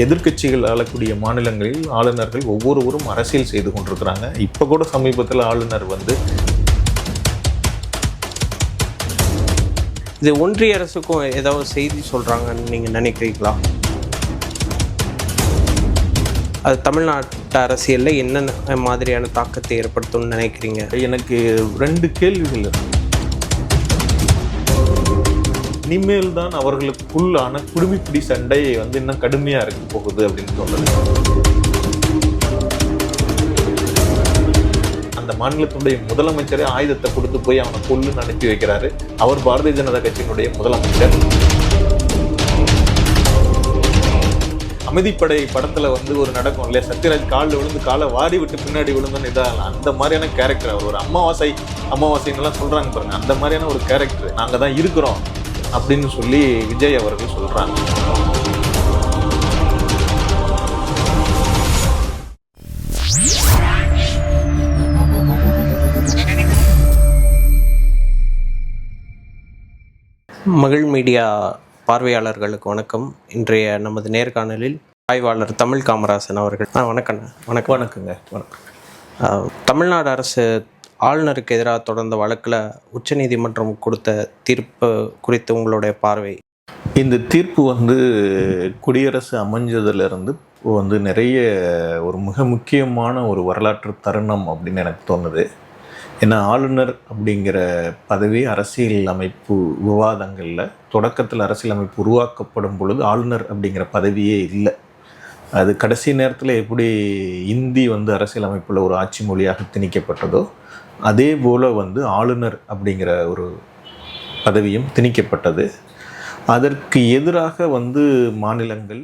எதிர்க்கட்சிகள் ஆளக்கூடிய மாநிலங்களில் ஆளுநர்கள் ஒவ்வொருவரும் அரசியல் செய்து கொண்டிருக்கிறாங்க. இப்போ கூட சமீபத்தில் ஆளுநர் வந்து இது ஒன்றிய அரசுக்கும் ஏதாவது செய்தி சொல்கிறாங்கன்னு நீங்கள் நினைக்கிறீங்களா? அது தமிழ்நாட்டு அரசியலில் என்னென்ன மாதிரியான தாக்கத்தை ஏற்படுத்தும்னு நினைக்கிறீங்க? எனக்கு ரெண்டு கேள்விகள் இருக்கு. இனிமேல் தான் அவர்களுக்குள்ளான குடுமிப்பிடி சண்டை வந்து இன்னும் கடுமையாக இருக்க போகுது அப்படின்னு தோணுது அந்த மாநிலத்தினுடைய முதலமைச்சரே ஆயுதத்தை கொடுத்து போய் அவனை கொல்லுன்னு அனுப்பி வைக்கிறாரு. அவர் பாரதிய ஜனதா கட்சியினுடைய முதலமைச்சர். அமைதிப்படை படத்துல வந்து ஒரு நடக்கும் இல்லையா? சத்யராஜ் காலில் விழுந்து காலை வாரி விட்டு பின்னாடி விழுந்தோன்னு இதாகலாம் அந்த மாதிரியான கேரக்டர் அவர். ஒரு அமாவாசை அமாவாசைன்னுலாம் சொல்றாங்க பாருங்க. அந்த மாதிரியான ஒரு கேரக்டர் நாங்க தான் இருக்கிறோம். அப்படின்னு சொல்லி விஜய் அவர்கள் சொல்றாங்க. மகிழ் மீடியா பார்வையாளர்களுக்கு வணக்கம். இன்றைய நமது நேர்காணலில் ஆய்வாளர் தமிழ் காமராசன் அவர்கள். ஆ வணக்கண்ணா. வணக்கம். வணக்கங்க. வணக்கம். தமிழ்நாடு அரசு ஆளுநருக்கு எதிராக தொடர்ந்த வழக்கில் உச்சநீதிமன்றம் கொடுத்த தீர்ப்பு குறித்து உங்களுடைய பார்வை? இந்த தீர்ப்பு வந்து குடியரசு அமைஞ்சதுலேருந்து வந்து நிறைய ஒரு மிக முக்கியமான ஒரு வரலாற்று தருணம் அப்படின்னு எனக்கு தோணுது. ஏன்னா ஆளுநர் அப்படிங்கிற பதவி அரசியல் அமைப்பு விவாதங்களில் தொடக்கத்தில் அரசியல் அமைப்பு உருவாக்கப்படும் பொழுது ஆளுநர் அப்படிங்கிற பதவியே இல்லை. அது கடைசி நேரத்தில் எப்படி இந்தி வந்து அரசியல் அமைப்பில் ஒரு ஆட்சி மொழியாக திணிக்கப்பட்டதோ அதே போல் வந்து ஆளுநர் அப்படிங்கிற ஒரு பதவியும் திணிக்கப்பட்டது. அதற்கு எதிராக வந்து மாநிலங்கள்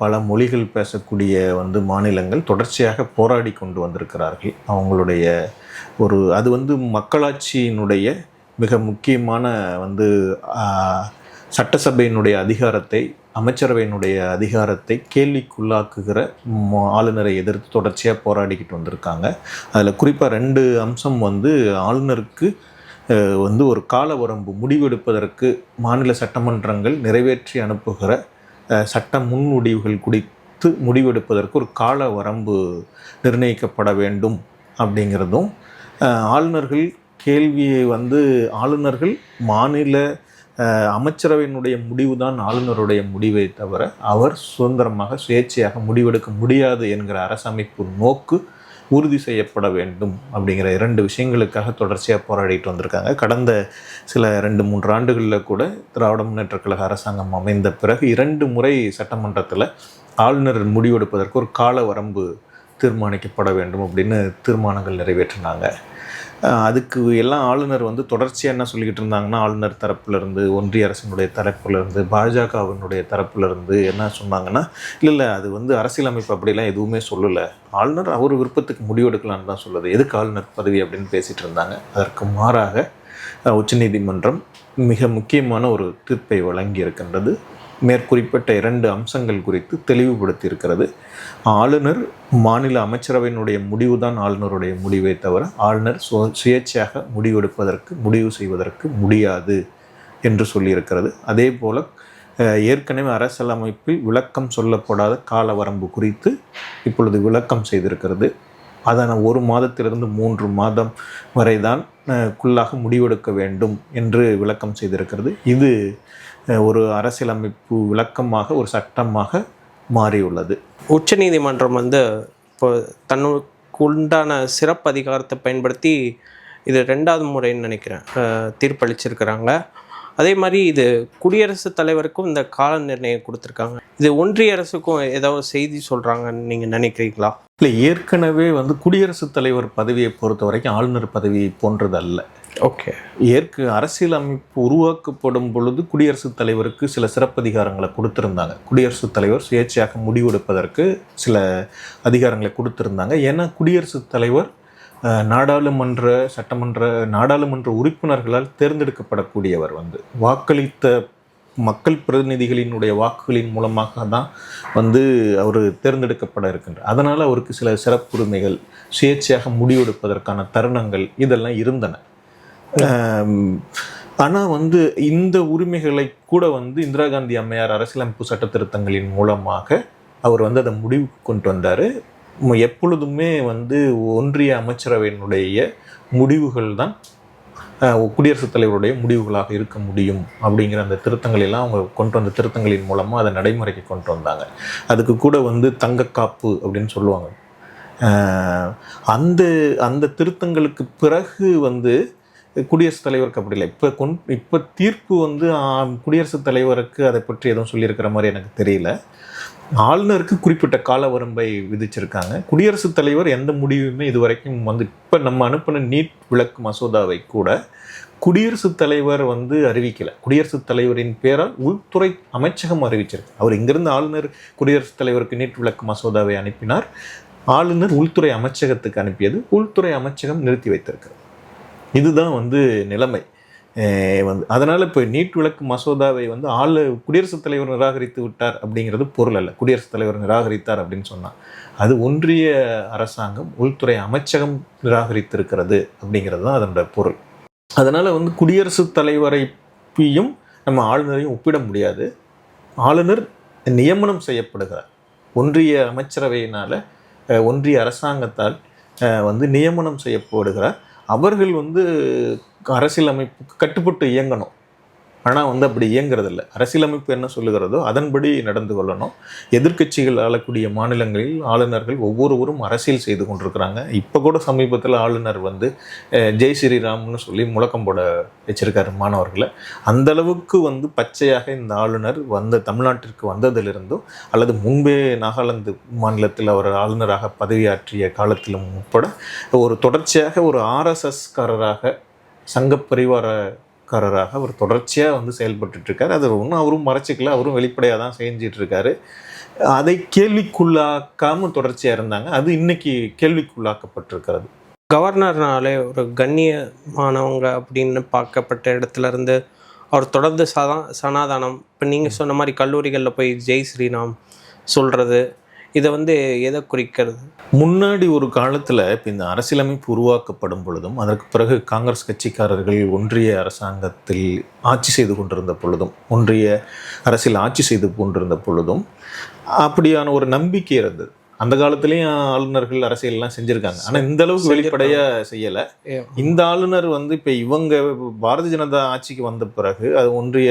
பல மொழிகள் பேசக்கூடிய வந்து மாநிலங்கள் தொடர்ச்சியாக போராடி கொண்டு வந்திருக்கிறார்கள். அவங்களுடைய ஒரு அது வந்து மக்களாட்சியினுடைய மிக முக்கியமான வந்து சட்டசபையினுடைய அதிகாரத்தை அமைச்சரவையினுடைய அதிகாரத்தை கேள்விக்குள்ளாக்குகிற ஆளுநரை எதிர்த்து தொடர்ச்சியாக போராடிக்கிட்டு வந்திருக்காங்க. அதில் குறிப்பாக ரெண்டு அம்சம் வந்து ஆளுநருக்கு வந்து ஒரு கால வரம்பு முடிவெடுப்பதற்கு மாநில சட்டமன்றங்கள் நிறைவேற்றி அனுப்புகிற சட்ட முன்முடிவுகள் குறித்து முடிவெடுப்பதற்கு ஒரு கால வரம்பு நிர்ணயிக்கப்பட வேண்டும் அப்படிங்கிறதும் ஆளுநர்கள் கேள்வியை வந்து ஆளுநர்கள் மாநில அமைச்சரவையினுடைய முடிவு தான் ஆளுநருடைய முடிவை தவிர அவர் சுதந்திரமாக சுயேட்சையாக முடிவெடுக்க முடியாது என்கிற அரசமைப்பு நோக்கு உறுதி செய்யப்பட வேண்டும் அப்படிங்கிற இரண்டு விஷயங்களுக்காக தொடர்ச்சியாக போராடிட்டு வந்திருக்காங்க. கடந்த சில ரெண்டு மூன்று ஆண்டுகளில் கூட திராவிட முன்னேற்ற கழக அரசாங்கம் அமைந்த பிறகு இரண்டு முறை சட்டமன்றத்தில் ஆளுநர் முடிவெடுப்பதற்கு ஒரு கால வரம்பு தீர்மானிக்கப்பட வேண்டும் அப்படின்னு தீர்மானங்கள் நிறைவேற்றினாங்க. அதுக்கு எல்லாம் ஆளுநர் வந்து தொடர்ச்சியாக என்ன சொல்லிக்கிட்டு இருந்தாங்கன்னா ஆளுநர் தரப்புலேருந்து ஒன்றிய அரசினுடைய தரப்புலேருந்து பாஜகவினுடைய தரப்புலேருந்து என்ன சொன்னாங்கன்னா இல்லை இல்லை அது வந்து அரசியலமைப்பு அப்படிலாம் எதுவுமே சொல்லலை. ஆளுநர் அவர் விருப்பத்துக்கு முடிவெடுக்கலான்னு தான் சொல்லுது. எதுக்கு ஆளுநர் பதவி அப்படின்னு பேசிகிட்டு இருந்தாங்க? அதற்கு மாறாக உச்சநீதிமன்றம் மிக முக்கியமான ஒரு தீர்ப்பை வழங்கி இருக்கின்றது மேற்குறிப்பிட்ட இரண்டு அம்சங்கள் குறித்து தெளிவுபடுத்தியிருக்கிறது. ஆளுநர் மாநில அமைச்சரவையினுடைய முடிவுதான் ஆளுநருடைய முடிவை தவிர ஆளுநர் சு சுயேட்சையாக முடிவெடுப்பதற்கு முடிவு செய்வதற்கு முடியாது என்று சொல்லியிருக்கிறது. அதே போல் ஏற்கனவே அரசியலமைப்பில் விளக்கம் சொல்லப்படாத கால வரம்பு குறித்து இப்பொழுது விளக்கம் செய்திருக்கிறது. அதனை ஒரு மாதத்திலிருந்து மூன்று மாதம் வரை தான் குள்ளாக முடிவெடுக்க வேண்டும் என்று விளக்கம் செய்திருக்கிறது. இது ஒரு அரசியலமைப்பு விளக்கமாக ஒரு சட்டமாக மாறியுள்ளது. உச்சநீதிமன்றம் வந்து இப்போ தன்னுக்கு உண்டான சிறப்பு அதிகாரத்தை பயன்படுத்தி இது ரெண்டாவது முறைன்னு நினைக்கிறேன் தீர்ப்பளிச்சிருக்கிறாங்க. அதே மாதிரி இது குடியரசுத் தலைவருக்கும் இந்த கால நிர்ணயம் கொடுத்துருக்காங்க. இது ஒன்றிய அரசுக்கும் ஏதாவது செய்தி சொல்கிறாங்கன்னு நீங்கள் நினைக்கிறீங்களா? இல்லை ஏற்கனவே வந்து குடியரசுத் தலைவர் பதவியை பொறுத்த வரைக்கும் ஆளுநர் பதவி போன்றது அல்ல ஓகே. ஏற்க அரசியலமைப்பு உருவாக்கப்படும் பொழுது குடியரசுத் தலைவருக்கு சில சிறப்பதிகாரங்களை கொடுத்துருந்தாங்க. குடியரசுத் தலைவர் சுயேட்சையாக முடிவெடுப்பதற்கு சில அதிகாரங்களை கொடுத்துருந்தாங்க. ஏன்னா குடியரசுத் தலைவர் நாடாளுமன்ற சட்டமன்ற நாடாளுமன்ற உறுப்பினர்களால் தேர்ந்தெடுக்கப்படக்கூடியவர் வந்து. வாக்களித்த மக்கள் பிரதிநிதிகளினுடைய வாக்குகளின் மூலமாக தான் வந்து அவர் தேர்ந்தெடுக்கப்பட இருக்கின்றார் அதனால் அவருக்கு சில சிறப்புரிமைகள் சுயேட்சையாக முடிவெடுப்பதற்கான தருணங்கள் இதெல்லாம் இருந்தன. ஆனால் வந்து இந்த உரிமைகளை கூட வந்து இந்திரா காந்தி அம்மையார் அரசியலமைப்பு சட்ட திருத்தங்களின் மூலமாக அவர் வந்து அதை முடிவுக்கு கொண்டு வந்தார். எப்பொழுதுமே வந்து ஒன்றிய அமைச்சரவையினுடைய முடிவுகள் தான் குடியரசுத் தலைவருடைய முடிவுகளாக இருக்க முடியும் அப்படிங்கிற அந்த திருத்தங்கள் எல்லாம் அவங்க கொண்டு வந்த திருத்தங்களின் மூலமாக அதை நடைமுறைக்கு கொண்டு வந்தாங்க. அதுக்கு கூட வந்து தங்கக்காப்பு அப்படின்னு சொல்லுவாங்க. அந்த அந்த திருத்தங்களுக்கு பிறகு வந்து குடியரசுத் தலைவருக்கு அப்படி இல்லை. இப்போ கொண் இப்போ தீர்ப்பு வந்து குடியரசுத் தலைவருக்கு அதை பற்றி எதுவும் சொல்லியிருக்கிற மாதிரி எனக்கு தெரியல. ஆளுநருக்கு குறிப்பிட்ட கால வரம்பை விதிச்சிருக்காங்க. குடியரசுத் தலைவர் எந்த முடிவுமே இதுவரைக்கும் வந்து இப்போ நம்ம அனுப்பின நீட் விளக்கு மசோதாவை கூட குடியரசுத் தலைவர் வந்து அறிவிக்கலை. குடியரசுத் தலைவரின் பேரால் உள்துறை அமைச்சகம் அறிவிச்சிருக்கு. அவர் இங்கிருந்து ஆளுநர் குடியரசுத் தலைவருக்கு நீட் விளக்கு மசோதாவை அனுப்பினார். ஆளுநர் உள்துறை அமைச்சகத்துக்கு அனுப்பியது. உள்துறை அமைச்சகம் நிறுத்தி வைத்திருக்கு இதுதான் வந்து நிலைமை. வந்து அதனால் இப்போ நீட் விளக்கு மசோதாவை வந்து ஆளு குடியரசுத் தலைவர் நிராகரித்து விட்டார் அப்படிங்கிறது பொருள் அல்ல. குடியரசுத் தலைவர் நிராகரித்தார் அப்படின்னு சொன்னால் அது ஒன்றிய அரசாங்கம் உள்துறை அமைச்சகம் நிராகரித்திருக்கிறது அப்படிங்கிறது தான் அதனோட பொருள். அதனால் வந்து குடியரசுத் தலைவரையும் நம்ம ஆளுநரையும் ஒப்பிட முடியாது. ஆளுநர் நியமனம் செய்யப்படுகிறார். ஒன்றிய அமைச்சரவையினால் ஒன்றிய அரசாங்கத்தால் வந்து நியமனம் செய்யப்படுகிறார். அவர்கள் வந்து அரசியலமைப்புக்கு கட்டுப்பட்டு இயங்கணும். ஆனால் வந்து அப்படி இயங்குறதில்ல. அரசியலமைப்பு என்ன சொல்லுகிறதோ அதன்படி நடந்து கொள்ளணும். எதிர்க்கட்சிகள் ஆளக்கூடிய மாநிலங்களில் ஆளுநர்கள் ஒவ்வொருவரும் அரசியல் செய்து கொண்டிருக்கிறாங்க. இப்போ கூட சமீபத்தில் ஆளுநர் வந்து ஜெய் ஸ்ரீராம்னு சொல்லி முழக்கம் போட வச்சிருக்காரு மாணவர்களை. அந்த அளவுக்கு வந்து பச்சையாக இந்த ஆளுநர் வந்த தமிழ்நாட்டிற்கு வந்ததிலிருந்தும் அல்லது முன்பே நாகாலாந்து மாநிலத்தில் அவர் ஆளுநராக பதவியாற்றிய காலத்திலும் உட்பட ஒரு தொடர்ச்சியாக ஒரு ஆர்எஸ்எஸ்காரராக சங்க பரிவாரக்காரராக அவர் தொடர்ச்சியாக வந்து செயல்பட்டுட்டு இருக்காரு அது ஒன்றும் அவரும் மறைச்சிக்கல அவரும் வெளிப்படையாக தான் செஞ்சிட்டு இருக்காரு அதை கேள்விக்குள்ளாக்காம தொடர்ச்சியாக இருந்தாங்க. அது இன்னைக்கு கேள்விக்குள்ளாக்கப்பட்டிருக்கிறது. கவர்னர்னாலே ஒரு கண்ணியமானவங்க அப்படின்னு பார்க்கப்பட்ட இடத்துல இருந்து அவர் தொடர்ந்து சதா சனாதானம். இப்போ நீங்கள் சொன்ன மாதிரி கல்லூரிகளில் போய் ஜெய் ஸ்ரீராம் சொல்கிறது இதை வந்து எதை குறிக்கிறது? முன்னாடி ஒரு காலத்தில் இப்போ இந்த அரசியலமைப்பு உருவாக்கப்படும் பொழுதும் அதற்கு பிறகு காங்கிரஸ் கட்சிக்காரர்கள் ஒன்றிய அரசாங்கத்தில் ஆட்சி செய்து கொண்டிருந்த பொழுதும் ஒன்றிய அரசியல் ஆட்சி செய்து கொண்டிருந்த பொழுதும் அப்படியான ஒரு நம்பிக்கை இருந்தது. அந்த காலத்துலேயும் ஆளுநர்கள் அரசியல்லாம் செஞ்சுருக்காங்க. ஆனால் இந்த அளவுக்கு வெளிப்படையாக செய்யலை. இந்த ஆளுநர் வந்து இப்போ இவங்க பாரதிய ஜனதா ஆட்சிக்கு வந்த பிறகு அது ஒன்றிய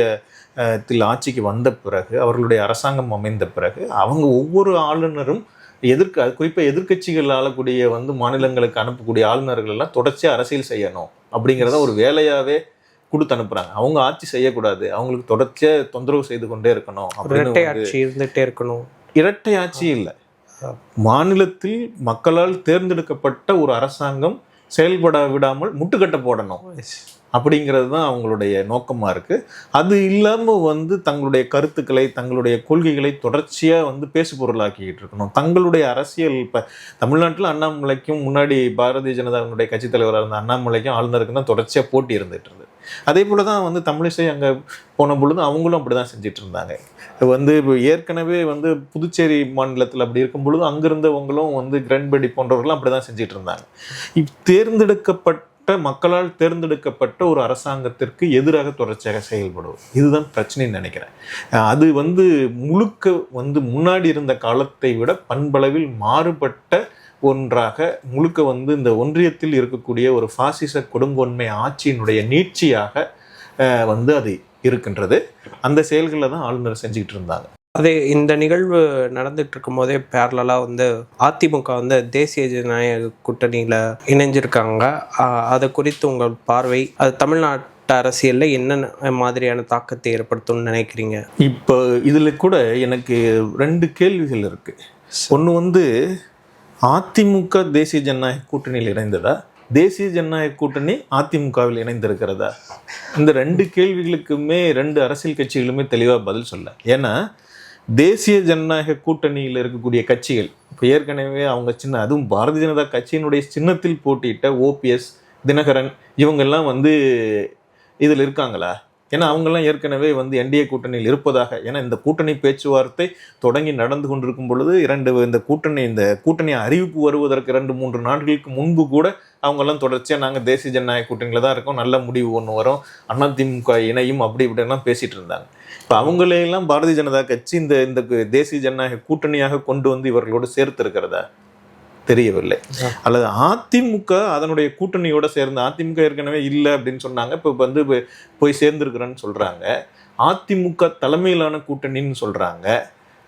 த்தில் ஆட்சிக்கு வந்த பிறகு அவர்களுடைய அரசாங்கம் அமைந்த பிறகு அவங்க ஒவ்வொரு ஆளுநரும் எதிர்க்க குறிப்பாக எதிர்க்கட்சிகள் ஆளக்கூடிய வந்து மாநிலங்களுக்கு அனுப்பக்கூடிய ஆளுநர்கள் எல்லாம் தொடர்ச்சியாக அரசியல் செய்யணும் அப்படிங்கிறத ஒரு வேலையாகவே கொடுத்து அனுப்புறாங்க. அவங்க ஆட்சி செய்யக்கூடாது. அவங்களுக்கு தொடர்ச்சியாக தொந்தரவு செய்து கொண்டே இருக்கணும் இரட்டை ஆட்சி இருந்துகிட்டே இருக்கணும். இரட்டை ஆட்சி இல்லை. மாநிலத்தில் மக்களால் தேர்ந்தெடுக்கப்பட்ட ஒரு அரசாங்கம் செயல்பட விடாமல் முட்டுக்கட்டை போடணும். அப்படிங்கிறது தான் அவங்களுடைய நோக்கமாக இருக்குது அது இல்லாமல் வந்து தங்களுடைய கருத்துக்களை தங்களுடைய கொள்கைகளை தொடர்ச்சியாக வந்து பேசு பொருளாக்கிக்கிட்டு இருக்கணும். தங்களுடைய அரசியல் இப்போ தமிழ்நாட்டில் அண்ணாமலைக்கும் முன்னாடி பாரதிய ஜனதாவினுடைய கட்சித் தலைவராக இருந்த அண்ணாமலைக்கும் ஆளுநருக்கும் தான் தொடர்ச்சியாக போட்டி இருந்துகிட்டு இருந்தது. அதே போல் தான் வந்து தமிழிசை அங்கே போன பொழுது அவங்களும் அப்படி தான் செஞ்சிட்டு இருந்தாங்க. வந்து இப்போ ஏற்கனவே வந்து புதுச்சேரி மாநிலத்தில் அப்படி இருக்கும் பொழுது அங்கிருந்தவங்களும் வந்து கிரண்பேடி போன்றவர்களும் அப்படி தான் செஞ்சிட்டு இருந்தாங்க. இப் தேர்ந்தெடுக்கப்பட்ட மக்களால் தேர்ந்தெடுக்கப்பட்ட ஒரு அரசாங்கத்திற்கு எதிராக தொடர்ச்சியாக செயல்படுவோம் இதுதான் பிரச்சனைன்னு நினைக்கிறேன். அது வந்து முழுக்க வந்து முன்னாடி இருந்த காலத்தை விட பண்பளவில் மாறுபட்ட ஒன்றாக முழுக்க வந்து இந்த ஒன்றியத்தில் இருக்கக்கூடிய ஒரு பாசிச கொடுங்கோன்மை ஆட்சியினுடைய நீட்சியாக வந்து அது இருக்கின்றது. அந்த செயல்களை தான் ஆளுநர் செஞ்சுக்கிட்டு இருந்தாங்க. அதே இந்த நிகழ்வு நடந்துட்டு இருக்கும் போதே பேரலாக வந்து அதிமுக வந்து தேசிய ஜனநாயக கூட்டணியில் இணைஞ்சிருக்காங்க. அதை அது குறித்து உங்கள் பார்வை அது தமிழ்நாட்டு அரசியலில் என்னென்ன மாதிரியான தாக்கத்தை ஏற்படுத்தும்னு நினைக்கிறீங்க? இப்போ இதில் கூட எனக்கு ரெண்டு கேள்விகள் இருக்கு. ஒன்று வந்து அதிமுக தேசிய ஜனநாயக கூட்டணியில் இணைந்ததா? தேசிய ஜனநாயக கூட்டணி அதிமுகவில் இணைந்திருக்கிறதா? இந்த ரெண்டு கேள்விகளுக்குமே ரெண்டு அரசியல் கட்சிகளுமே தெளிவாக பதில் சொல்ல. ஏன்னா தேசிய ஜனநாயக கூட்டணியில் இருக்கக்கூடிய கட்சிகள் இப்போ ஏற்கனவே அவங்க சின்ன அதுவும் பாரதிய ஜனதா கட்சியினுடைய சின்னத்தில் போட்டியிட்ட ஓபிஎஸ் தினகரன் இவங்கெல்லாம் வந்து இதில் இருக்காங்களா? ஏன்னா அவங்கெல்லாம் ஏற்கனவே வந்து என்டிஏ கூட்டணியில் இருப்பதாக. ஏன்னா இந்த கூட்டணி பேச்சுவார்த்தை தொடங்கி நடந்து கொண்டிருக்கும் பொழுது இரண்டு இந்த கூட்டணி இந்த கூட்டணி அறிவிப்பு வருவதற்கு இரண்டு மூன்று நாட்களுக்கு முன்பு கூட அவங்கெல்லாம் தொடர்ச்சியாக நாங்கள் தேசிய ஜனநாயக கூட்டணியில் தான் இருக்கோம். நல்ல முடிவு ஒன்று வரும். அதிமுக இணையும் அப்படி இப்படிலாம் பேசிகிட்டு இருந்தாங்க. இப்போ அவங்களையெல்லாம் பாரதிய ஜனதா கட்சி இந்த இந்த தேசிய ஜனநாயக கூட்டணியாக கொண்டு வந்து இவர்களோடு சேர்த்து இருக்கிறதா தெரியவில்லை அல்லது அதிமுக அதனுடைய கூட்டணியோட சேர்ந்து அதிமுக ஏற்கனவே இல்லை அப்படின்னு சொன்னாங்க இப்போ வந்து போய்- சேர்ந்துருக்கிறேன்னு சொல்றாங்க. அதிமுக தலைமையிலான கூட்டணின்னு சொல்றாங்க.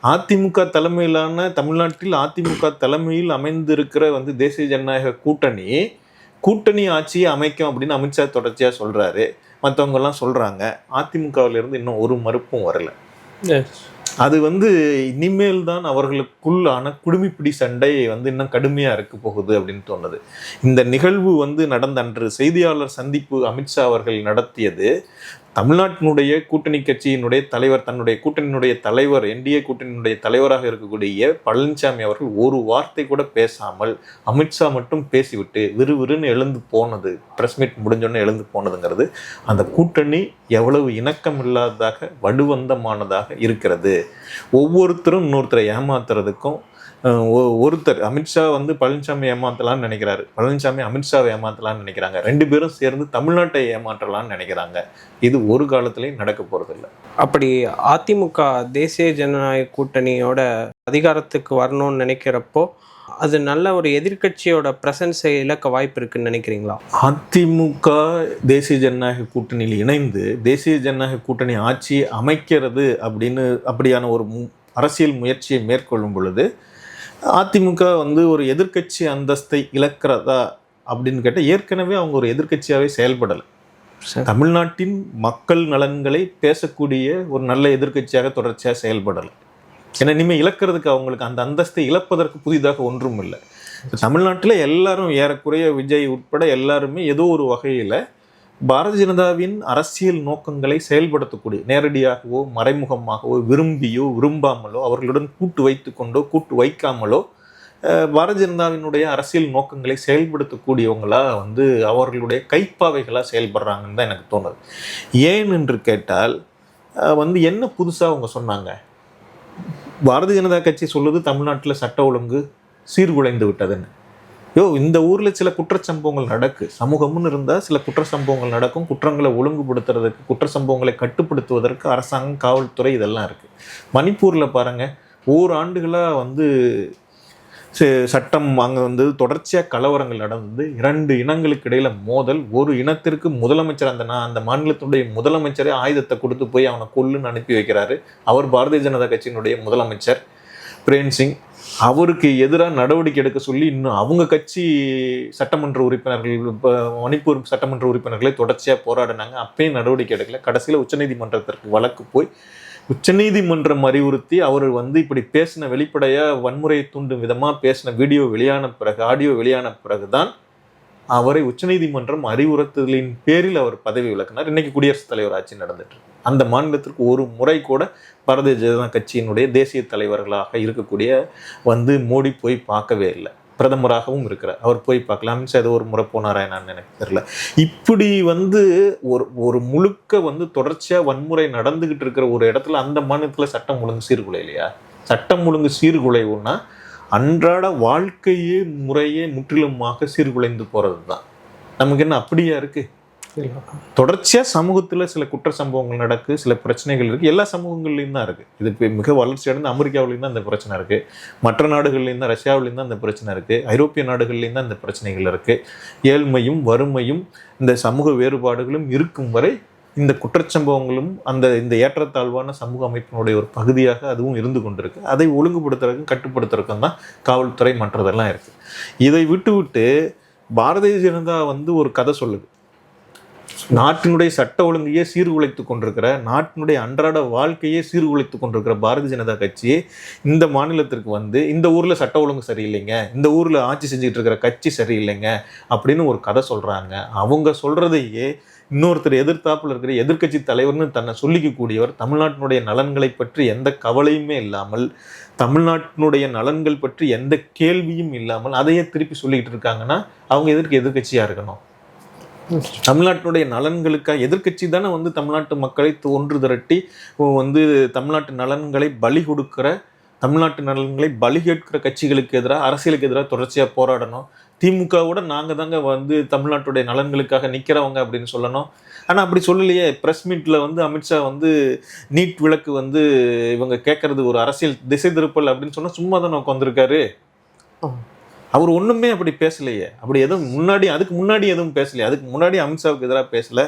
அதிமுக தலைமையிலான தமிழ்நாட்டில் அதிமுக தலைமையில் அமைந்திருக்கிற வந்து தேசிய ஜனநாயக கூட்டணி கூட்டணி ஆட்சியை அமைக்கும் அப்படின்னு அமித்ஷா தொடர்ச்சியா சொல்றாரு. மற்றவங்க எல்லாம் சொல்றாங்க அதிமுகவில இருந்து இன்னும் ஒரு மறுப்பும் வரல. அது வந்து இனிமேல் தான் அவர்களுக்குள்ளான குடுமிப்பிடி சண்டை வந்து இன்னும் கடுமையாக இருக்க போகுது அப்படின்னு தோணுது. இந்த நிகழ்வு வந்து நடந்த அன்று செய்தியாளர் சந்திப்பு அமித்ஷா அவர்கள் நடத்தியது தமிழ்நாட்டினுடைய கூட்டணி கட்சியினுடைய தலைவர் தன்னுடைய கூட்டணியினுடைய தலைவர் என்டிஏ கூட்டணியினுடைய தலைவராக இருக்கக்கூடிய பழனிசாமி அவர்கள் ஒரு வார்த்தை கூட பேசாமல் அமித்ஷா மட்டும் பேசிவிட்டு விறுவிறுன்னு எழுந்து போனது ப்ரெஸ் மீட் முடிஞ்சோடனே எழுந்து போனதுங்கிறது அந்த கூட்டணி எவ்வளவு இணக்கம் இல்லாததாக வடுவந்தமானதாக இருக்கிறது. ஒவ்வொருத்தரும் இன்னொருத்தரை ஏமாத்துறதுக்கும் ஒருத்தர் அமித்ஷா வந்து பழனிசாமி ஏமாத்தலாம்னு நினைக்கிறாரு. பழனிசாமி அமித்ஷாவை ஏமாத்தலாம்னு நினைக்கிறாங்க. ரெண்டு பேரும் சேர்ந்து தமிழ்நாட்டை ஏமாற்றலாம்னு நினைக்கிறாங்க. இது ஒரு காலத்திலையும் நடக்க போறதில்ல. அப்படி அதிமுக தேசிய ஜனநாயக கூட்டணியோட அதிகாரத்துக்கு வரணும்னு நினைக்கிறப்போ அது நல்ல ஒரு எதிர்க்கட்சியோட பிரசன்ஸை இழக்க வாய்ப்பு இருக்குன்னு நினைக்கிறீங்களா? அதிமுக தேசிய ஜனநாயக கூட்டணியில் இணைந்து தேசிய ஜனநாயக கூட்டணி ஆட்சியை அமைக்கிறது அப்படின்னு அப்படியான ஒரு அரசியல் முயற்சியை மேற்கொள்ளும் பொழுது அதிமுக வந்து ஒரு எதிர்க்கட்சி அந்தஸ்தை இழக்கிறதா அப்படின்னு கேட்டால் ஏற்கனவே அவங்க ஒரு எதிர்க்கட்சியாகவே செயல்படலை. தமிழ்நாட்டின் மக்கள் நலன்களை பேசக்கூடிய ஒரு நல்ல எதிர்க்கட்சியாக தொடர்ச்சியாக செயல்படலை. ஏன்னா இனிமேல் இழக்கிறதுக்கு அவங்களுக்கு அந்த அந்தஸ்தை இழப்பதற்கு புதிதாக ஒன்றும் இல்லை. தமிழ்நாட்டில் எல்லாரும் ஏறக்குறைய விஜய் உட்பட எல்லாருமே ஏதோ ஒரு வகையில் பாரதிய ஜனதாவின் அரசியல் நோக்கங்களை செயல்படுத்தக்கூடிய நேரடியாகவோ மறைமுகமாகவோ விரும்பியோ விரும்பாமலோ அவர்களுடன் கூட்டு வைத்து கொண்டோ கூட்டு வைக்காமலோ பாரதிய ஜனதாவினுடைய அரசியல் நோக்கங்களை செயல்படுத்தக்கூடியவங்களாக வந்து அவர்களுடைய கைப்பாவைகளாக செயல்படுறாங்கன்னு தான் எனக்கு தோணுது. ஏன் என்று கேட்டால் வந்து என்ன புதுசாக அவங்க சொன்னாங்க? பாரதிய ஜனதா கட்சி சொல்லுது தமிழ்நாட்டில் சட்ட ஒழுங்கு சீர்குலைந்து விட்டதுன்னு. யோ இந்த ஊரில் சில குற்றச்சம்பவங்கள் நடக்கு. சமூகம்னு இருந்தால் சில குற்ற சம்பவங்கள் நடக்கும். குற்றங்களை ஒழுங்குபடுத்துறதுக்கு குற்ற சம்பவங்களை கட்டுப்படுத்துவதற்கு அரசாங்கம் காவல்துறை இதெல்லாம் இருக்குது மணிப்பூரில் பாருங்கள் ஓராண்டுகளாக வந்து சட்டம் அங்கே வந்து தொடர்ச்சியாக கலவரங்கள் நடந்தது இரண்டு இனங்களுக்கு இடையில் மோதல் ஒரு இனத்திற்கு முதலமைச்சர் அந்த நான் அந்த மாநிலத்துடைய முதலமைச்சரே ஆயுதத்தை கொடுத்து போய் அவனை கொல்லுன்னு அனுப்பி வைக்கிறாரு. அவர் பாரதிய ஜனதா கட்சியினுடைய முதலமைச்சர் பிரேம் சிங். அவருக்கு எதிராக நடவடிக்கை எடுக்க சொல்லி இன்னும் அவங்க கட்சி சட்டமன்ற உறுப்பினர்கள் இப்போ மணிப்பூர் சட்டமன்ற உறுப்பினர்களே தொடர்ச்சியாக போராடினாங்க. அப்பயும் நடவடிக்கை எடுக்கல. கடைசியில் உச்சநீதிமன்றத்திற்கு வழக்கு போய் உச்சநீதிமன்றம் அறிவுறுத்தி அவர் வந்து இப்படி பேசின வெளிப்படையாக வன்முறையை தூண்டும் விதமாக பேசின வீடியோ வெளியான பிறகு ஆடியோ வெளியான பிறகு தான் அவரை உச்சநீதிமன்றம் அறிவுறுத்தலின் பேரில் அவர் பதவி விளக்கினார் இன்னைக்கு குடியரசுத் தலைவர் ஆட்சி நடந்துட்டு அந்த மாநிலத்திற்கு ஒரு முறை கூட பாரதிய ஜனதா கட்சியினுடைய தேசிய தலைவர்களாக இருக்கக்கூடிய வந்து மோடி போய் பார்க்கவே இல்லை. பிரதமராகவும் இருக்கிறார். அவர் போய் பார்க்கலாம். அமித்ஷா ஏதோ ஒரு முறை போனாரா என்னன்னு எனக்கு தெரியல. இப்படி வந்து ஒரு ஒரு முழுக்க வந்து தொடர்ச்சியாக வன்முறை நடந்துகிட்டு இருக்கிற ஒரு இடத்துல அந்த மாநிலத்தில் சட்டம் ஒழுங்கு சீர்குலை இல்லையா? சட்டம் ஒழுங்கு சீர்குலைவுன்னா அன்றாட வாழ்க்கையே முறையே முற்றிலுமாக சீர்குலைந்து போகிறது தான் நமக்கு என்ன அப்படியா இருக்கு? தொடர்ச்சியாக சமூகத்தில் சில குற்ற சம்பவங்கள் நடக்கு சில பிரச்சனைகள் இருக்குது எல்லா சமூகங்கள்லையும் தான் இருக்குது இது மிக வளர்ச்சி அடைந்த அமெரிக்காவிலையும் தான் இந்த பிரச்சனை இருக்குது மற்ற நாடுகள்லையும் தான் ரஷ்யாவிலையும் தான் இந்த பிரச்சனை இருக்குது ஐரோப்பிய நாடுகள்லையும் தான் இந்த பிரச்சனைகள் இருக்குது ஏழ்மையும் வறுமையும் இந்த சமூக வேறுபாடுகளும் இருக்கும் வரை இந்த குற்றச்சம்பவங்களும் அந்த இந்த ஏற்றத்தாழ்வான சமூக அமைப்பினுடைய ஒரு பகுதியாக அதுவும் இருந்து கொண்டிருக்கு. அதை ஒழுங்குபடுத்துறதுக்கும் கட்டுப்படுத்துறதுக்கும் தான் காவல்துறை மற்றதெல்லாம் இருக்குது இதை விட்டு விட்டு பாரதிய ஜனதா வந்து ஒரு கதை சொல்லுது. நாட்டினுடைய சட்ட ஒழுங்கையே சீர்குலைத்து கொண்டிருக்கிற நாட்டினுடைய அன்றாட வாழ்க்கையே சீர்குலைத்து கொண்டிருக்கிற பாரதிய ஜனதா கட்சி இந்த மாநிலத்திற்கு வந்து இந்த ஊரில் சட்ட ஒழுங்கு சரியில்லைங்க இந்த ஊரில் ஆட்சி செஞ்சுக்கிட்டு இருக்கிற கட்சி சரியில்லைங்க அப்படின்னு ஒரு கதை சொல்கிறாங்க அவங்க சொல்கிறதையே இன்னொருத்தர் எதிர்த்தாப்பில் இருக்கிற எதிர்க்கட்சி தலைவர்னு தன்னை சொல்லிக்கக்கூடியவர் தமிழ்நாட்டினுடைய நலன்களை பற்றி எந்த கவலையுமே இல்லாமல் தமிழ்நாட்டினுடைய நலன்கள் பற்றி எந்த கேள்வியும் இல்லாமல் அதையே திருப்பி சொல்லிக்கிட்டு இருக்காங்கன்னா அவங்க எதிர்க்க எதிர்கட்சியாக இருக்கணும். தமிழ்நாட்டினுடைய நலன்களுக்காக எதிர்க்கட்சி தானே வந்து தமிழ்நாட்டு மக்களை ஒன்று திரட்டி வந்து தமிழ்நாட்டு நலன்களை பலி கொடுக்கிற தமிழ்நாட்டு நலன்களை பலி கேட்கிற கட்சிகளுக்கு எதிராக அரசியலுக்கு எதிராக தொடர்ச்சியாக போராடணும். திமுகவோட நாங்கள் தாங்க வந்து தமிழ்நாட்டுடைய நலன்களுக்காக நிற்கிறவங்க அப்படின்னு சொல்லணும். ஆனால் அப்படி சொல்லலையே ப்ரெஸ் மீட்டில் வந்து அமித்ஷா வந்து நீட் விளக்கு வந்து இவங்க கேட்கறது ஒரு அரசியல் திசை திருப்பல் அப்படின்னு சொன்னால் சும்மா தான் உட்காந்துருக்காரு அவர் ஒன்றுமே அப்படி பேசலையே. அப்படி எதுவும் முன்னாடி அதுக்கு முன்னாடி எதுவும் பேசலையே. அதுக்கு முன்னாடி அமித்ஷாவுக்கு எதிராக பேசலை.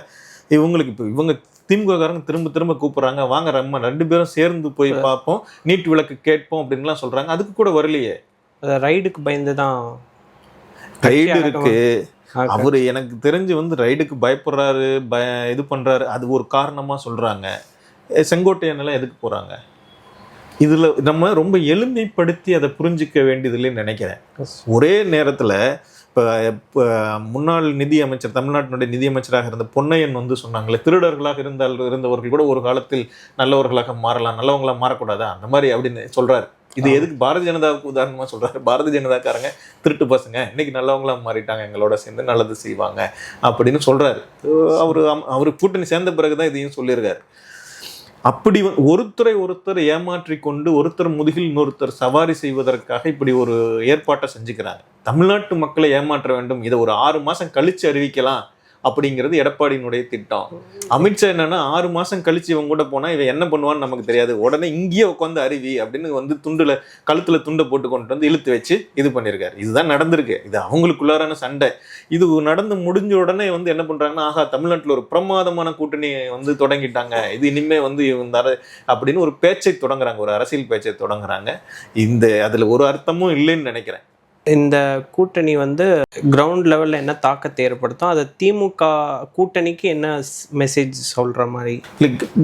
இவங்களுக்கு இப்போ இவங்க திமுககாரங்க திரும்ப திரும்ப கூப்பிடுறாங்க. வாங்க நம்ம ரெண்டு பேரும் சேர்ந்து போய் பார்ப்போம். நீட் விளக்கு கேட்போம் அப்படின்லாம் சொல்றாங்க. அதுக்கு கூட வரலையே. ரைடுக்கு பயந்து தான் ரைடு இருக்கு. அவரு எனக்கு தெரிஞ்சு வந்து ரைடுக்கு பயப்படுறாரு பய இது பண்றாரு. அது ஒரு காரணமா சொல்றாங்க. எ, செங்கோட்டையன் எல்லாம் எதுக்கு போறாங்க? இதுல நம்ம ரொம்ப எளிமைப்படுத்தி அதை புரிஞ்சிக்க வேண்டியதில்லைன்னு நினைக்கிறேன். ஒரே நேரத்துல இப்போ முன்னாள் நிதி அமைச்சர் தமிழ்நாட்டினுடைய நிதி அமைச்சராக இருந்த பொன்னையன் வந்து சொன்னாங்களே திருடர்களாக இருந்தால் இருந்தவர்கள் கூட ஒரு காலத்தில் நல்லவர்களாக மாறலாம் நல்லவங்களா மாறக்கூடாதா? அந்த மாதிரி அப்படின்னு சொல்றாரு. இது எதுக்கு பாரதிய ஜனதாவுக்கு உதாரணமா சொல்றாரு? பாரதிய ஜனதாக்காரங்க திருட்டு பசங்க இன்னைக்கு நல்லவங்களா மாறிட்டாங்க எங்களோட சேர்ந்து நல்லது செய்வாங்க அப்படின்னு சொல்றாரு. அவர் அவர் கூட்டணி சேர்ந்த பிறகுதான் இதையும் சொல்லியிருக்காரு. அப்படி ஒருத்தரை ஒருத்தர் ஏமாற்றி கொண்டு ஒருத்தர் முதுகில் இன்னொருத்தர் சவாரி செய்வதற்காக இப்படி ஒரு ஏற்பாட்டை செஞ்சுக்கிறாங்க. தமிழ்நாட்டு மக்களை ஏமாற்ற வேண்டும். இதை ஒரு ஆறு மாசம் கழிச்சு அறிவிக்கலாம். அப்படிங்கிறது எடப்பாடியினுடைய திட்டம். அமித்ஷா என்னன்னா ஆறு மாசம் கழிச்சு இவன் கூட போனா இவன் என்ன பண்ணுவான்னு நமக்கு தெரியாது. உடனே இங்கேயே உட்காந்து அருவி அப்படின்னு வந்து துண்டுல கழுத்துல துண்டை போட்டு கொண்டு வந்து இழுத்து வச்சு இது பண்ணியிருக்காரு இதுதான் நடந்திருக்கு. இது அவங்களுக்குள்ளாரான சண்டை. இது நடந்து முடிஞ்ச உடனே வந்து என்ன பண்றாங்கன்னா ஆகா தமிழ்நாட்டில் ஒரு பிரமாதமான கூட்டணி வந்து தொடங்கிட்டாங்க. இது இனிமே வந்து இந்த அப்படின்னு ஒரு பேச்சை தொடங்குறாங்க. ஒரு அரசியல் பேச்சை தொடங்குறாங்க. இந்த அதுல ஒரு அர்த்தமும் இல்லைன்னு நினைக்கிறேன். இந்த கூட்டணி வந்து கிரவுண்ட் லெவல்ல என்ன தாக்கத்தை ஏற்படுத்தும்? அது திமுக கூட்டணிக்கு என்ன மெசேஜ் சொல்ற மாதிரி?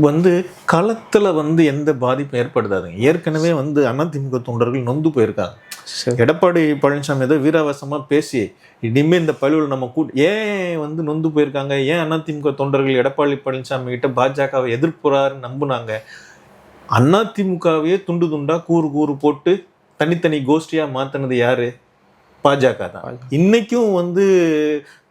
வந்து களத்துல வந்து எந்த பாதிப்பும் ஏற்படுத்தாதுங்க. ஏற்கனவே வந்து அதிமுக தொண்டர்கள் நொந்து போயிருக்காங்க. எடப்பாடி பழனிசாமி ஏதோ வீராவசமா பேசி இனிமே இந்த பழுவில் நம்ம கூட் ஏன் வந்து நொந்து போயிருக்காங்க? ஏன் அதிமுக தொண்டர்கள் எடப்பாடி பழனிசாமி கிட்ட பாஜகவை எதிர்ப்புறாருன்னு நம்புனாங்க? அதிமுகவையே துண்டு துண்டா கூறு கூறு போட்டு தனித்தனி கோஷ்டியா மாத்தினது யாரு? பாஜக தான். இன்னைக்கும் வந்து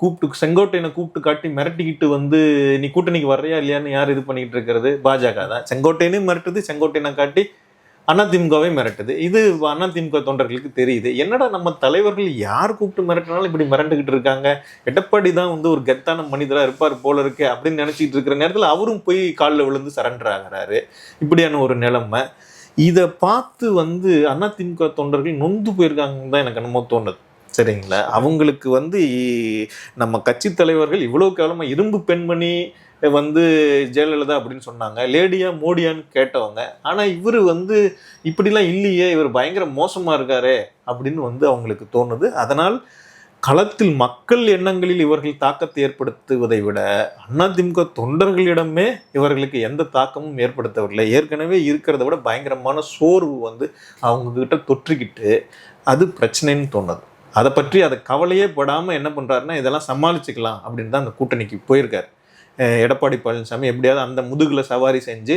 கூப்பிட்டு செங்கோட்டையனை கூப்பிட்டு காட்டி மிரட்டிக்கிட்டு வந்து நீ கூட்டணிக்கு வர்றியா இல்லையான்னு யார் இது பண்ணிக்கிட்டு இருக்கிறது? பாஜக தான். செங்கோட்டையனையும் மிரட்டுது செங்கோட்டையனை காட்டி அதிமுகவே மிரட்டுது. இது அதிமுக தொண்டர்களுக்கு தெரியுது. என்னடா நம்ம தலைவர்கள் யார் கூப்பிட்டு மிரட்டினாலும் இப்படி மிரண்டுகிட்டு இருக்காங்க? எடப்பாடி தான் வந்து ஒரு கெத்தான மனிதரா இருப்பார் போல இருக்கு அப்படின்னு நினைச்சிட்டு இருக்கிற நேரத்தில் அவரும் போய் காலில் விழுந்து சரண்டர் ஆகுறாரு. இப்படியான ஒரு நிலைமை. இதை பார்த்து வந்து அதிமுக தொண்டர்கள் நொந்து போயிருக்காங்கன்னு தான் எனக்கு என்னமோ தோணுது. சரிங்களா? அவங்களுக்கு வந்து நம்ம கட்சி தலைவர்கள் இவ்வளோ காலமாக இரும்பு பெண்மணி வந்து ஜெயலலிதா அப்படின்னு சொன்னாங்க. லேடியா மோடியான்னு கேட்டவங்க. ஆனால் இவர் வந்து இப்படிலாம் இல்லையே இவர் பயங்கர மோசமாக இருக்காரே அப்படின்னு வந்து அவங்களுக்கு தோணுது. அதனால் களத்தில் மக்கள் எண்ணங்களில் இவர்கள் தாக்கத்தை ஏற்படுத்துவதை விட அதிமுக தொண்டர்களிடமே இவர்களுக்கு எந்த தாக்கமும் ஏற்படுத்தவில்லை. ஏற்கனவே இருக்கிறத விட பயங்கரமான சோர்வு வந்து அவங்க கிட்ட தொற்றிக்கிட்டு அது பிரச்சனைன்னு தோணுது. அதை பற்றி அதை கவலையே படாமல் என்ன பண்ணுறாருன்னா இதெல்லாம் சமாளிச்சுக்கலாம் அப்படின்னு தான் அந்த கூட்டணிக்கு போயிருக்காரு. எடப்பாடி பழனிசாமி எப்படியாவது அந்த முதுகில் சவாரி செஞ்சு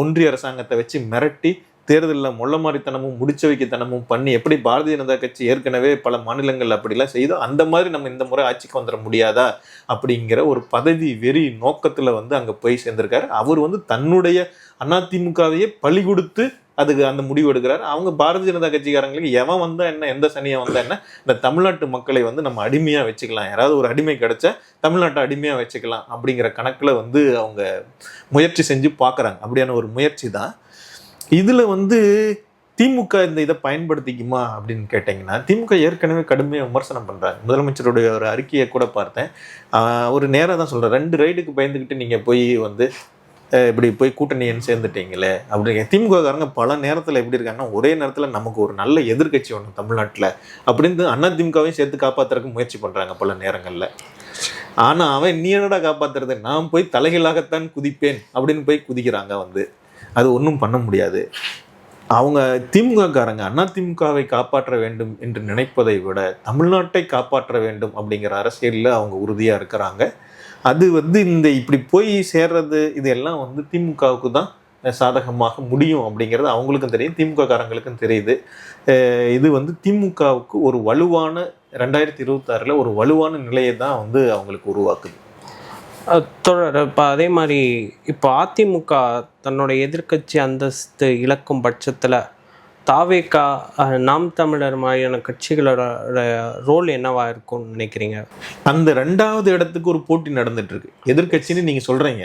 ஒன்றிய அரசாங்கத்தை வச்சு மிரட்டி தேர்தலில் மொள்ளமாரித்தனமும் முடிச்ச வைக்கத்தனமும் பண்ணி எப்படி பாரதிய ஜனதா கட்சி ஏற்கனவே பல மாநிலங்கள் அப்படிலாம் செய்தோ அந்த மாதிரி நம்ம இந்த முறை ஆட்சிக்கு வந்துட முடியாதா அப்படிங்கிற ஒரு பதவி வெறி நோக்கத்தில் வந்து அங்கே போய் சேர்ந்திருக்காரு. அவர் வந்து தன்னுடைய அதிமுகவையே பழி கொடுத்து அதுக்கு அந்த முடிவு எடுக்கிறார். அவங்க பாரதிய ஜனதா கட்சிக்காரங்களுக்கு எவன் வந்தா என்ன எந்த சனியை வந்தா என்ன இந்த தமிழ்நாட்டு மக்களை வந்து நம்ம அடிமையா வச்சுக்கலாம். யாராவது ஒரு அடிமை கிடைச்சா தமிழ்நாட்டை அடிமையா வச்சுக்கலாம் அப்படிங்கிற கணக்கில் வந்து அவங்க முயற்சி செஞ்சு பார்க்குறாங்க. அப்படியான ஒரு முயற்சி தான். இதில் வந்து திமுக இந்த இதை பயன்படுத்திக்குமா அப்படின்னு கேட்டிங்கன்னா திமுக ஏற்கனவே கடுமையாக விமர்சனம் பண்ணுறாங்க முதலமைச்சருடைய ஒரு அறிக்கையை கூட பார்த்தேன். ஒரு நேராக தான் சொல்கிறேன் ரெண்டு ரைடுக்கு பயந்துக்கிட்டு நீங்கள் போய் வந்து இப்படி போய் கூட்டணி சேர்ந்துட்டீங்களே? அப்படிங்க திமுககாரங்க பல நேரத்தில் எப்படி இருக்காங்கன்னா ஒரே நேரத்தில் நமக்கு ஒரு நல்ல எதிர்க்கட்சி ஒன்று தமிழ்நாட்டில் அப்படின்னு அதிமுகவையும் சேர்த்து காப்பாத்துறதுக்கு முயற்சி பண்ணுறாங்க பல நேரங்களில். ஆனால் அவன் நீ என்னடா காப்பாற்றுறது நான் போய் தலைகளாகத்தான் குதிப்பேன் அப்படின்னு போய் குதிக்கிறாங்க வந்து. அது ஒன்றும் பண்ண முடியாது. அவங்க திமுககாரங்க திமுகவை காப்பாற்ற வேண்டும் என்று நினைப்பதை விட தமிழ்நாட்டை காப்பாற்ற வேண்டும் அப்படிங்கிற அரசியலில் அவங்க உறுதியாக இருக்கிறாங்க. அது வந்து இந்த இப்படி போய் சேர்றது இதெல்லாம் வந்து திமுகவுக்கு தான் சாதகமாக முடியும் அப்படிங்கிறது அவங்களுக்கும் தெரியும் திமுக காரங்களுக்கும் தெரியுது இது வந்து திமுகவுக்கு ஒரு வலுவான ரெண்டாயிரத்தி இருபத்தாறில் ஒரு வலுவான நிலையை தான் வந்து அவங்களுக்கு உருவாக்குது. தொடர் இப்போ அதே மாதிரி இப்போ அதிமுக தன்னோட எதிர்க்கட்சி அந்தஸ்து இழக்கும் பட்சத்தில் தாவேக்கா நாம் தமிழர் மாதிரியான கட்சிகளோட ரோல் என்னவா இருக்கும்னு நினைக்கிறீங்க? அந்த ரெண்டாவது இடத்துக்கு ஒரு போட்டி நடந்துட்டு இருக்கு எதிர்க்கட்சின்னு நீங்க சொல்றீங்க.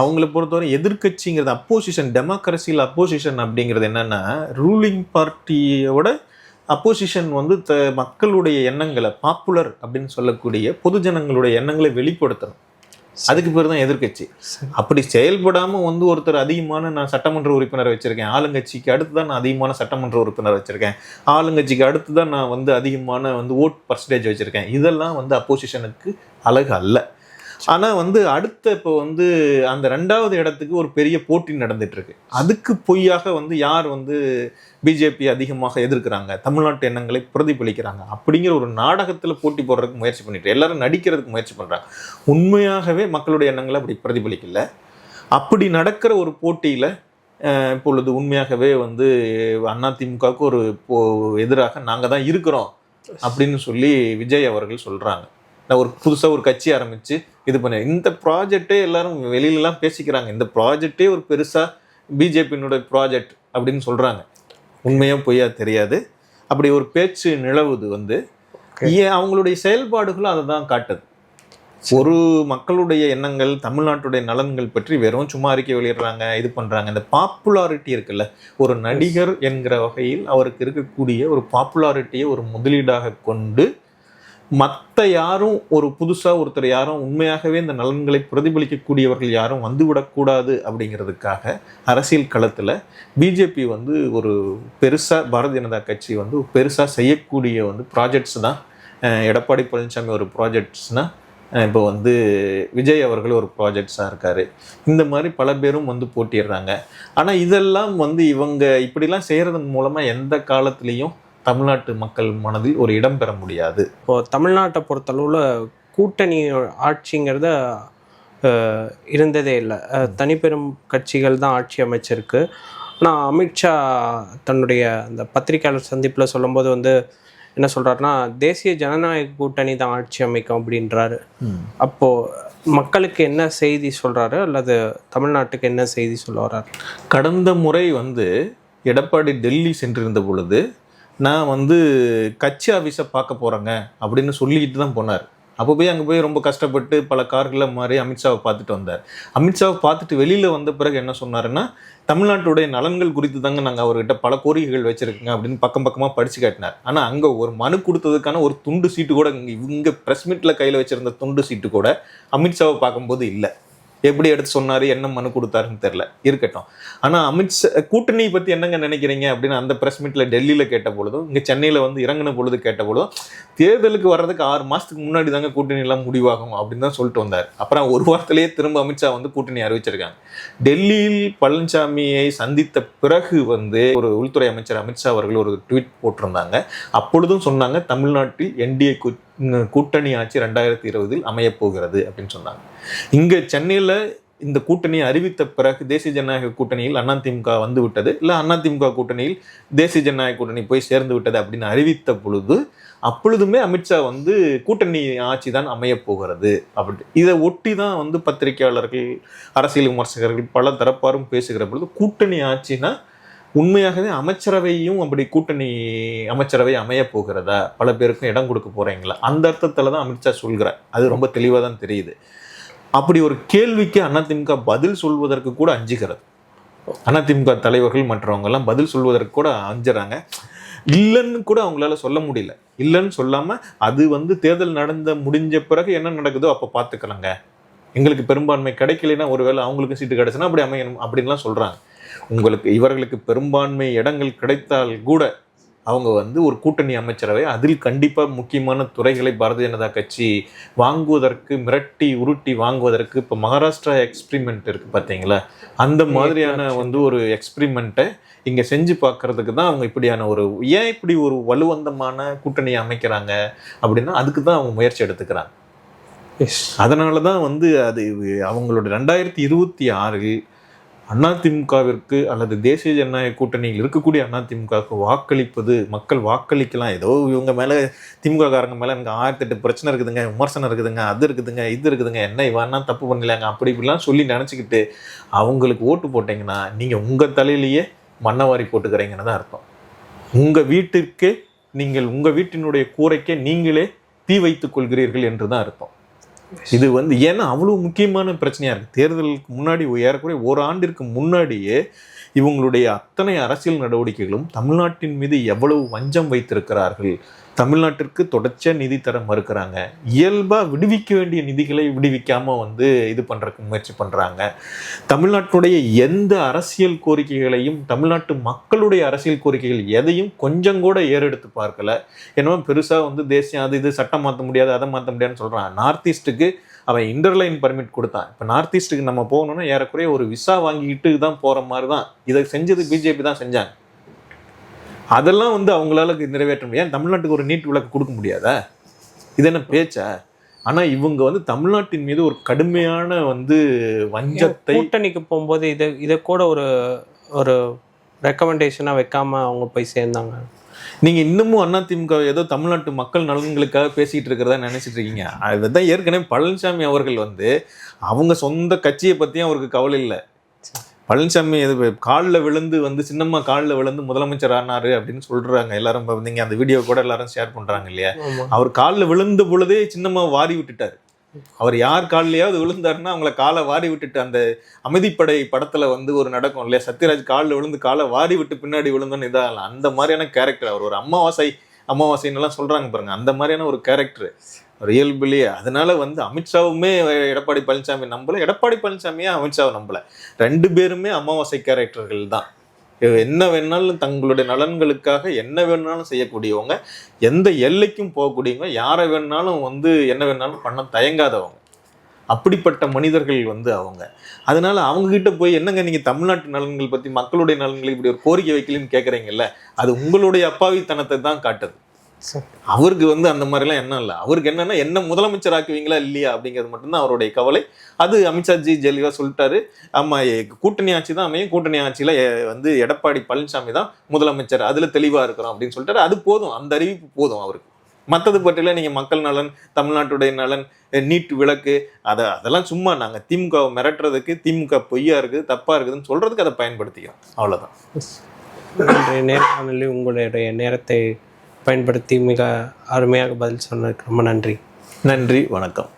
அவங்கள பொறுத்தவரை எதிர்க்கட்சிங்கிறது அப்போசிஷன் டெமோக்ரஸியில் அப்போசிஷன் அப்படிங்கிறது என்னன்னா ரூலிங் பார்ட்டியோட அப்போசிஷன் வந்து த மக்களுடைய எண்ணங்களை பாப்புலர் அப்படின்னு சொல்லக்கூடிய பொதுஜனங்களுடைய எண்ணங்களை வெளிப்படுத்தணும். அதுக்கு பேர் தான் எதிர்க்கட்சி. அப்படி செயல்படாம வந்து ஒருத்தர் அதிகமான நான் சட்டமன்ற உறுப்பினர் வச்சிருக்கேன். ஆளுங்கட்சிக்கு அடுத்து தான் நான் அதிகமான சட்டமன்ற உறுப்பினர் வச்சிருக்கேன். ஆளுங்கட்சிக்கு அடுத்து தான் நான் வந்து அதிகமான வந்து ஓட் பர்சன்டேஜ் வச்சிருக்கேன். இதெல்லாம் வந்து அப்போசிஷனுக்கு அழகு அல்ல. ஆனா வந்து அடுத்த இப்போ வந்து அந்த ரெண்டாவது இடத்துக்கு ஒரு பெரிய போட்டி நடந்துட்டு இருக்கு அதுக்கு பொய்யாக வந்து யார் வந்து பிஜேபி அதிகமாக எதிர்க்கிறாங்க? தமிழ்நாட்டு எண்ணங்களை பிரதிபலிக்கிறாங்க? அப்படிங்கிற ஒரு நாடகத்துல போட்டி போடுறதுக்கு முயற்சி பண்ணிட்டு எல்லாரும் நடிக்கிறதுக்கு முயற்சி பண்றாங்க. உண்மையாகவே மக்களுடைய எண்ணங்களை அப்படி பிரதிபலிக்கல. அப்படி நடக்கிற ஒரு போட்டியில இப்பொழுது உண்மையாகவே வந்து அதிமுகவுக்கு ஒரு போ எதிராக நாங்கள் தான் இருக்கிறோம் அப்படின்னு சொல்லி விஜய் அவர்கள் சொல்றாங்க. நான் ஒரு புதுசாக ஒரு கட்சி ஆரம்பிச்சு இது பண்ண. இந்த ப்ராஜெக்டே எல்லாரும் வெளியிலலாம் பேசிக்கிறாங்க. இந்த ப்ராஜெக்டே ஒரு பெருசா பிஜேபியினுடைய ப்ராஜெக்ட் அப்படின்னு சொல்றாங்க. உண்மையா பொய்யா தெரியாது. அப்படி ஒரு பேச்சு நிலவுது வந்து. ஏன் அவங்களுடைய செயல்பாடுகளும் அதை தான் காட்டுது. ஒரு மக்களுடைய எண்ணங்கள் தமிழ்நாட்டுடைய நலன்கள் பற்றி வெறும் சும்மா அறிக்கை வெளியிடுறாங்க இது பண்றாங்க. இந்த பாப்புலாரிட்டி இருக்குல்ல. ஒரு நடிகர் என்கிற வகையில் அவருக்கு இருக்கக்கூடிய ஒரு பாப்புலாரிட்டியை ஒரு முதலீடாக கொண்டு மற்ற யாரும் ஒரு புதுசாக ஒருத்தர் யாரும் உண்மையாகவே இந்த நலன்களை பிரதிபலிக்கக்கூடியவர்கள் யாரும் வந்துவிடக்கூடாது அப்படிங்கிறதுக்காக அரசியல் களத்தில் பிஜேபி வந்து ஒரு பெருசாக பாரதிய ஜனதா கட்சி வந்து பெருசாக செய்யக்கூடிய வந்து ப்ராஜெக்ட்ஸ் தான். எடப்பாடி பழனிசாமி ஒரு ப்ராஜெக்ட்ஸ்னால் இப்போ வந்து விஜய் அவர்கள் ஒரு ப்ராஜெக்ட்ஸாக இருக்கார். இந்த மாதிரி பல பேரும் வந்து போட்டிடுறாங்க ஆனால் இதெல்லாம் வந்து இவங்க இப்படிலாம் செய்கிறதன் மூலமாக எந்த காலத்துலேயும் தமிழ்நாட்டு மக்கள் மனதில் ஒரு இடம் பெற முடியாது. இப்போ தமிழ்நாட்டை பொறுத்தளவில் கூட்டணி ஆட்சிங்கிறத இருந்ததே இல்லை. தனிப்பெரும் கட்சிகள் தான் ஆட்சி அமைச்சிருக்கு. ஆனால் அமித்ஷா தன்னுடைய அந்த பத்திரிகையாளர் சந்திப்பில் சொல்லும்போது வந்து என்ன சொல்றாருன்னா தேசிய ஜனநாயக கூட்டணி தான் ஆட்சி அமைக்கும் அப்படின்றாரு. அப்போ மக்களுக்கு என்ன செய்தி சொல்றாரு? அல்லது தமிழ்நாட்டுக்கு என்ன செய்தி சொல்ல வர்றாரு? கடந்த முறை வந்து எடப்பாடி டெல்லி சென்றிருந்த பொழுது நான் வந்து கட்சி ஆஃபீஸை பார்க்க போகிறேங்க அப்படின்னு சொல்லிக்கிட்டு தான் போனார். அப்போ போய் அங்கே போய் ரொம்ப கஷ்டப்பட்டு பல கார்களை மாறி அமித்ஷாவை பார்த்துட்டு வந்தார். அமித்ஷாவை பார்த்துட்டு வெளியில் வந்த பிறகு என்ன சொன்னாருன்னா தமிழ்நாட்டுடைய நலன்கள் குறித்து தாங்க நாங்கள் அவர்கிட்ட பல கோரிக்கைகள் வச்சுருக்கோங்க அப்படின்னு பக்கம் பக்கமாக படிச்சு காட்டினார். ஆனால் அங்கே ஒரு மனு கொடுத்ததுக்கான ஒரு துண்டு சீட்டு கூட இங்கே இவங்க ப்ரெஸ் மீட்டில் கையில் வச்சுருந்த துண்டு சீட்டு கூட அமித்ஷாவை பார்க்கும்போது இல்லை. எப்படி எடுத்து சொன்னார் என்ன மனு கொடுத்தாருன்னு தெரில இருக்கட்டும். ஆனால் அமித்ஷா கூட்டணி பற்றி என்னங்க நினைக்கிறீங்க அப்படின்னு அந்த ப்ரெஸ் மீட்டில் டெல்லியில் கேட்ட பொழுதும் இங்கே சென்னையில் வந்து இறங்கின பொழுது கேட்ட பொழுதும் தேர்தலுக்கு வர்றதுக்கு ஆறு மாதத்துக்கு முன்னாடி தாங்க கூட்டணியெல்லாம் முடிவாகும் அப்படின்னு தான் சொல்லிட்டு வந்தார். அப்புறம் ஒரு வாரத்திலேயே திரும்ப அமித்ஷா வந்து கூட்டணி அறிவிச்சிருக்காங்க. டெல்லியில் பழனிசாமியை சந்தித்த பிறகு வந்து ஒரு உள்துறை அமைச்சர் அமித்ஷா அவர்கள் ஒரு ட்வீட் போட்டிருந்தாங்க. அப்பொழுதும் சொன்னாங்க தமிழ்நாட்டில் என்டிஏ கூட்டணி ஆட்சி ரெண்டாயிரத்தி இருபதில் அமையப் போகிறது அப்படின்னு சொன்னாங்க. இங்கே சென்னையில் இந்த கூட்டணியை அறிவித்த பிறகு தேசிய ஜனநாயக கூட்டணியில் அதிமுக வந்து விட்டது. இல்லை அதிமுக கூட்டணியில் தேசிய ஜனநாயக கூட்டணி போய் சேர்ந்து விட்டது அப்படின்னு அறிவித்த பொழுது அப்பொழுதுமே அமித்ஷா வந்து கூட்டணி ஆட்சி தான் அமையப் போகிறது அப்படி. இதை ஒட்டி தான் வந்து பத்திரிகையாளர்கள் அரசியல் விமர்சகர்கள் பல தரப்பாரும் பேசுகிற பொழுது கூட்டணி ஆட்சினா உண்மையாகவே அமைச்சரவையும் அப்படி கூட்டணி அமைச்சரவை அமையப் போகிறதா? பல பேருக்கும் இடம் கொடுக்க போறீங்களா? அந்த அர்த்தத்தில் தான் அமித்ஷா சொல்கிறார். அது ரொம்ப தெளிவாக தான் தெரியுது. அப்படி ஒரு கேள்விக்கு அதிமுக பதில் சொல்வதற்கு கூட அஞ்சுகிறது. அதிமுக தலைவர்கள் மற்றவங்க எல்லாம் பதில் சொல்வதற்கு கூட அஞ்சுறாங்க. இல்லைன்னு கூட அவங்களால சொல்ல முடியல. இல்லைன்னு சொல்லாம அது வந்து தேர்தல் நடந்த முடிஞ்ச பிறகு என்ன நடக்குதோ அப்போ பார்த்துக்கலாங்க எங்களுக்கு பெரும்பான்மை கிடைக்கலைன்னா ஒருவேளை அவங்களுக்கு சீட்டு கிடைச்சுன்னா அப்படி அமையணும் அப்படின்லாம் சொல்றாங்க. உங்களுக்கு இவர்களுக்கு பெரும்பான்மை இடங்கள் கிடைத்தால் கூட அவங்க வந்து ஒரு கூட்டணி அமைச்சரவை அதில் கண்டிப்பாக முக்கியமான துறைகளை பாரதிய ஜனதா கட்சி வாங்குவதற்கு மிரட்டி உருட்டி வாங்குவதற்கு இப்போ மகாராஷ்டிரா எக்ஸ்பிரிமெண்ட் இருக்கு பார்த்தீங்களா அந்த மாதிரியான வந்து ஒரு எக்ஸ்பிரிமெண்ட்டை இங்கே செஞ்சு பார்க்கறதுக்கு தான் அவங்க இப்படியான ஒரு ஏன் இப்படி ஒரு வலுவந்தமான கூட்டணியை அமைக்கிறாங்க அப்படின்னா அதுக்கு தான் அவங்க முயற்சி எடுத்துக்கிறாங்க. எஸ் அதனால தான் வந்து அது அவங்களோட ரெண்டாயிரத்தி இருபத்தி ஆறில் அதிமுகவிற்கு அல்லது தேசிய ஜனநாயக கூட்டணியில் இருக்கக்கூடிய அதிமுகவுக்கு வாக்களிப்பது மக்கள் வாக்களிக்கலாம். ஏதோ இவங்க மேலே திமுககாரங்க மேலே எனக்கு ஆயிரத்தெட்டு பிரச்சனை இருக்குதுங்க விமர்சனம் இருக்குதுங்க அது இருக்குதுங்க இது இருக்குதுங்க என்ன இவன்னா தப்பு பண்ணலாங்க அப்படி இப்படிலாம் சொல்லி நினச்சிக்கிட்டு அவங்களுக்கு ஓட்டு போட்டிங்கன்னா நீங்கள் உங்கள் தலையிலேயே மண்ணவாரி போட்டுக்கிறீங்கன்னு தான் அர்த்தம். உங்கள் வீட்டிற்கு நீங்கள் உங்கள் வீட்டினுடைய கூரைக்கே நீங்களே தீ வைத்துக் கொள்கிறீர்கள் என்று தான் அர்த்தம். இது வந்து ஏன்னா அவ்வளோ முக்கியமான பிரச்சனையாக இருக்குது தேர்தலுக்கு முன்னாடி ஏறக்குறைய ஆண்டிற்கு முன்னாடியே இவங்களுடைய அத்தனை அரசியல் நடவடிக்கைகளும் தமிழ்நாட்டின் மீது எவ்வளவு வஞ்சம் வைத்திருக்கிறார்கள் தமிழ்நாட்டிற்கு தொடர்ச்ச நிதி தர மறுக்கிறாங்க. இயல்பாக விடுவிக்க வேண்டிய நிதிகளை விடுவிக்காமல் வந்து இது பண்ணுறதுக்கு முயற்சி பண்ணுறாங்க தமிழ்நாட்டுடைய எந்த அரசியல் கோரிக்கைகளையும் தமிழ்நாட்டு மக்களுடைய அரசியல் கோரிக்கைகள் எதையும் கொஞ்சம் கூட ஏறெடுத்து பார்க்கல. என்னவோ பெருசாக வந்து தேசியம் அது இது சட்டம் மாற்ற முடியாது அதை மாற்ற முடியாதுன்னு சொல்கிறான் நார்த் ஈஸ்ட்டுக்கு அவன் இன்டர்லைன் பர்மிட் கொடுத்தான். இப்போ நார்த் ஈஸ்ட்டுக்கு நம்ம போகணுன்னா ஏறக்குறைய ஒரு விசா வாங்கிட்டு தான் போகிற மாதிரி தான் இதை செஞ்சது பிஜேபி தான் செஞ்சாங்க. அதெல்லாம் வந்து அவங்களால நிறைவேற்ற முடியாது. தமிழ்நாட்டுக்கு ஒரு நீட் விளக்கு கொடுக்க முடியாதா? இது என்ன பேச்சா? ஆனா இவங்க வந்து தமிழ்நாட்டின் மீது ஒரு கடுமையான வந்து வஞ்சத்தை கூட்டணிக்கு போகும்போது இதை இதை கூட ஒரு ஒரு ரெக்கமெண்டேஷனாக வைக்காம அவங்க போய் சேர்ந்தாங்க? நீங்க இன்னமும் அதிமுக ஏதோ தமிழ்நாட்டு மக்கள் நலன்களுக்காக பேசிட்டு இருக்கிறதா நினைச்சிட்டு இருக்கீங்க. அதுதான் ஏற்கனவே பழனிசாமி அவர்கள் வந்து அவங்க சொந்த கட்சியை பத்தியும் அவருக்கு கவலை இல்லை. பழனிசாமி இது காலில் விழுந்து வந்து சின்னம்மா காலில் விழுந்து முதலமைச்சர் ஆனாரு அப்படின்னு சொல்றாங்க. எல்லாரும் இப்ப நீங்க அந்த வீடியோ கூட எல்லாரும் ஷேர் பண்றாங்க இல்லையா? அவர் காலில் விழுந்த பொழுதே சின்னம்மா வாரி விட்டுட்டார். அவர் யார் காலிலையாவது விழுந்தாருன்னா அவங்கள காலை வாரி விட்டுட்டு அந்த அமைதிப்படை படத்துல வந்து ஒரு நடக்கும் இல்லையா? சத்யராஜ் காலில் விழுந்து காலை வாரி விட்டு பின்னாடி விழுந்தோன்னு இதாகலாம் அந்த மாதிரியான கேரக்டர் அவர் ஒரு அமாவாசை அமாவாசைன்னு எல்லாம் சொல்றாங்க பாருங்க. அந்த மாதிரியான ஒரு கேரக்டர் ஒரு இயல்புலயே அதனால வந்து அமித்ஷாவுமே எடப்பாடி பழனிசாமி நம்பல. எடப்பாடி பழனிசாமியே அமித்ஷாவை நம்பல. ரெண்டு பேருமே அமாவாசை கேரக்டர்கள் தான். என்ன வேணாலும் தங்களுடைய நலன்களுக்காக என்ன வேணாலும் செய்யக்கூடியவங்க எந்த எல்லைக்கும் போகக்கூடியவங்க யாரை வேணாலும் வந்து என்ன வேணாலும் பண்ண தயங்காதவங்க. அப்படிப்பட்ட மனிதர்கள் வந்து அவங்க. அதனால அவங்க கிட்ட போய் என்னங்க நீங்க தமிழ்நாட்டு நலன்கள் பத்தி மக்களுடைய நலன்களை இப்படி ஒரு கோரிக்கை வைக்கலன்னு கேட்குறீங்கல்ல அது உங்களுடைய அப்பாவித்தனத்தை தான் காட்டுது. அவருக்கு வந்து அந்த மாதிரிலாம் எண்ணம் இல்லை. அவருக்கு என்னன்னா என்ன முதலமைச்சர் ஆக்குவீங்களா இல்லையா? அப்படிங்கிறது மட்டும்தான் அவருடைய கவலை. அது அமித்ஷாஜி ஜெலிவா சொல்லிட்டாரு. ஆமா கூட்டணி ஆட்சி தான் அமையும். கூட்டணி ஆட்சியில வந்து எடப்பாடி பழனிசாமி தான் முதலமைச்சர். அதுல தெளிவா இருக்கிறோம் அப்படின்னு சொல்லிட்டாரு. அது போதும். அந்த அறிவிப்பு போதும் அவருக்கு. மற்றது பற்றில நீங்க மக்கள் நலன் தமிழ்நாட்டுடைய நலன் நீட் விளக்கு அதை அதெல்லாம் சும்மா நாங்க திமுக மிரட்டுறதுக்கு திமுக பொய்யா இருக்குது தப்பா இருக்குதுன்னு சொல்றதுக்கு அதை பயன்படுத்திக்கிறோம். அவ்வளவுதான். இன்றைய நேர்காணலில் உங்களுடைய நேரத்தை பயன்படுத்தி மிக அருமையாக பதில் சொன்னதுக்கு ரொம்ப நன்றி. நன்றி வணக்கம்.